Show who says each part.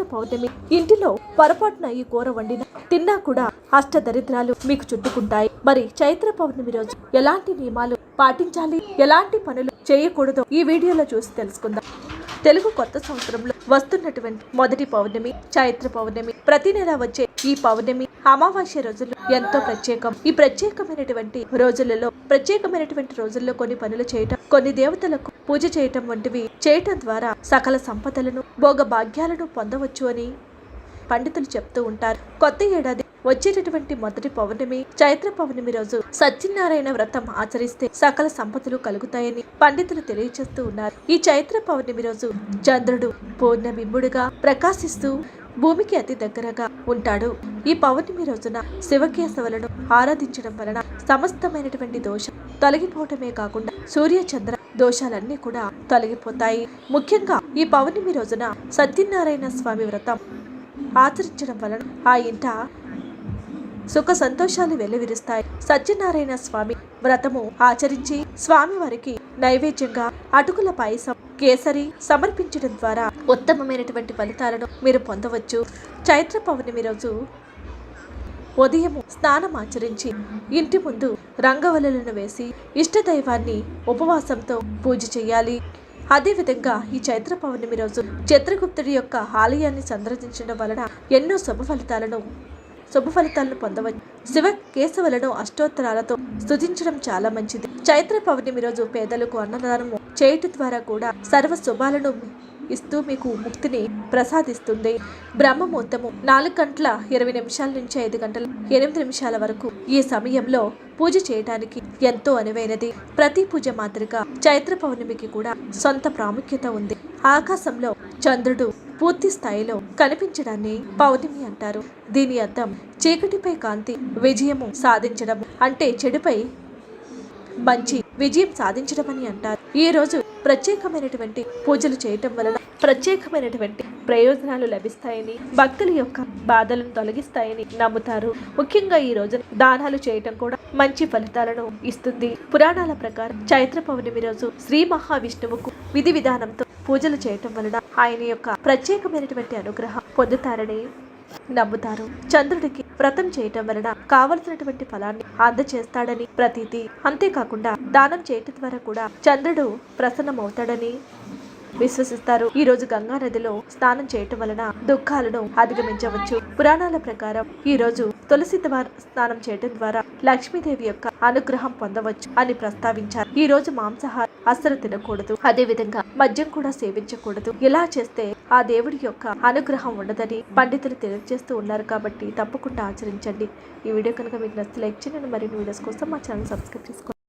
Speaker 1: చైత్ర పౌర్ణమి ఇంటిలో పొరపాటున ఈ కూర వండిన తిన్నా కూడా అష్ట దరిద్రాలు మీకు చుట్టుకుంటాయి. మరి చైత్ర పౌర్ణమి రోజు ఎలాంటి నియమాలు పాటించాలి? ఎలాంటి పనులు చేయకూడదో ఈ వీడియోలో చూసి తెలుసుకుందాం. తెలుగు కొత్త సంవత్సరంలో వస్తున్నటువంటి మొదటి పౌర్ణమి చైత్ర పౌర్ణమి. ప్రతి నెల వచ్చే ఈ పౌర్ణమి అమావాస్య రోజులు ఎంతో ప్రత్యేకం. ఈ ప్రత్యేకమైనటువంటి రోజులలో ప్రత్యేకమైనటువంటి రోజుల్లో కొన్ని పనులు చేయటం కొన్ని దేవతలకు పూజ చేయటం వంటివి చేయటం ద్వారా సకల సంపదలను భోగ భాగ్యాలను పొందవచ్చు అని పండితులు చెప్తూ ఉంటారు. కొత్త ఏడాది వచ్చేటటువంటి మొదటి పౌర్ణమి చైత్ర పౌర్ణమి రోజు సత్యనారాయణ వ్రతం ఆచరిస్తే సకల సంపదలు కలుగుతాయని పండితులు తెలియజేస్తూ ఉన్నారు. ఈ చైత్ర పౌర్ణమి రోజు చంద్రుడు పూర్ణబింబుడుగా ప్రకాశిస్తూ భూమికి అతి దగ్గరగా ఉంటాడు. ఈ పౌర్ణమి రోజున శివకేశవులను ఆరాధించడం వలన సమస్తమైనటువంటి దోషం తొలగిపోవటమే కాకుండా సూర్య చంద్ర దోషాలన్నీ కూడా తొలగిపోతాయి. ముఖ్యంగా ఈ పౌర్ణమి రోజున సత్యనారాయణ స్వామి వ్రతం ఆచరించడం వలన ఆ ఇంట సుఖ సంతోషాలు వెల్లివిరుస్తాయి సత్యనారాయణ స్వామి వ్రతము ఆచరించి స్వామి వారికి నైవేద్యంగా అటుకుల పాయసం కేసరి సమర్పించడం ద్వారా ఉత్తమమైనటువంటి ఫలితాలను మీరు పొందవచ్చు. చైత్ర పౌర్ణమి రోజు ఉదయం స్నానం ఆచరించి ఇంటి ముందు రంగవల్లులను వేసి ఇష్టదైవాన్ని ఉపవాసంతో పూజ చేయాలి. అదేవిధంగా ఈ చైత్ర పౌర్ణమి రోజు చిత్రగుప్తుడి యొక్క ఆలయాన్ని సందర్శించడం వలన ఎన్నో శుభ ఫలితాలను శుభ ఫలితాలను పొందవచ్చు. శివ కేశవులను అష్టోత్తరాలతో స్థుతించడం చాలా మంచిది. చైత్ర పౌర్ణమి రోజు పేదలకు అన్నదానము చేయటం ద్వారా కూడా సర్వ శుభాలను ఇస్తూ మీకు ముక్తిని ప్రసాదిస్తుంది. బ్రహ్మముహూర్తము నాలుగు గంటల ఇరవై నిమిషాల నుంచి ఐదు గంటల ఎనిమిది నిమిషాల వరకు ఈ సమయంలో పూజ చేయడానికి ఎంతో అనువైనది. ప్రతి పూజ మాదిరిగా చైత్ర పౌర్ణమికి కూడా సొంత ప్రాముఖ్యత ఉంది. ఆకాశంలో చంద్రుడు పూర్తి స్థాయిలో కనిపించడాన్ని పౌర్ణమి అంటారు. దీని అర్థం చీకటిపై కాంతి విజయము సాధించడం అంటే చెడుపై మంచి విజయం సాధించడం అని అంటారు. ఈ రోజు ప్రత్యేకమైనటువంటి పూజలు చేయటం వలన ప్రత్యేకమైనటువంటి ప్రయోజనాలు లభిస్తాయని భక్తుల యొక్క బాధలను తొలగిస్తాయని నమ్ముతారు. ముఖ్యంగా ఈ రోజు దానాలు చేయటం కూడా మంచి ఫలితాలను ఇస్తుంది. పురాణాల ప్రకారం చైత్ర పౌర్ణమి రోజు శ్రీ మహావిష్ణువుకు విధి విధానంతో పూజలు చేయటం వలన ఆయన యొక్క ప్రత్యేకమైనటువంటి అనుగ్రహం పొందుతారని నమ్ముతారు. చంద్రుడికి వ్రతం చేయటం వలన కావలసినటువంటి ఫలాన్ని అందచేస్తాడని ప్రతీతి. అంతేకాకుండా దానం చేయటం ద్వారా కూడా చంద్రుడు ప్రసన్నమవుతాడని విశ్వసిస్తారు. ఈ రోజు గంగా నదిలో స్నానం చేయటం వలన దుఃఖాలను అధిగమించవచ్చు. పురాణాల ప్రకారం ఈ రోజు తులసి స్నానం చేయటం ద్వారా లక్ష్మీదేవి యొక్క అనుగ్రహం పొందవచ్చు అని ప్రస్తావించారు. ఈ రోజు మాంసాహారం అస్సలు తినకూడదు. అదే విధంగా మద్యం కూడా సేవించకూడదు. ఇలా చేస్తే ఆ దేవుడి యొక్క అనుగ్రహం ఉండదని పండితులు తెలియజేస్తూ ఉన్నారు కాబట్టి తప్పకుండా ఆచరించండి. ఈ వీడియో కనుక మీకు నచ్చితే లైక్ చేయండి. మరిన్ని వీడియోస్ కోసం మా ఛానల్ సబ్స్క్రైబ్ చేసుకోండి.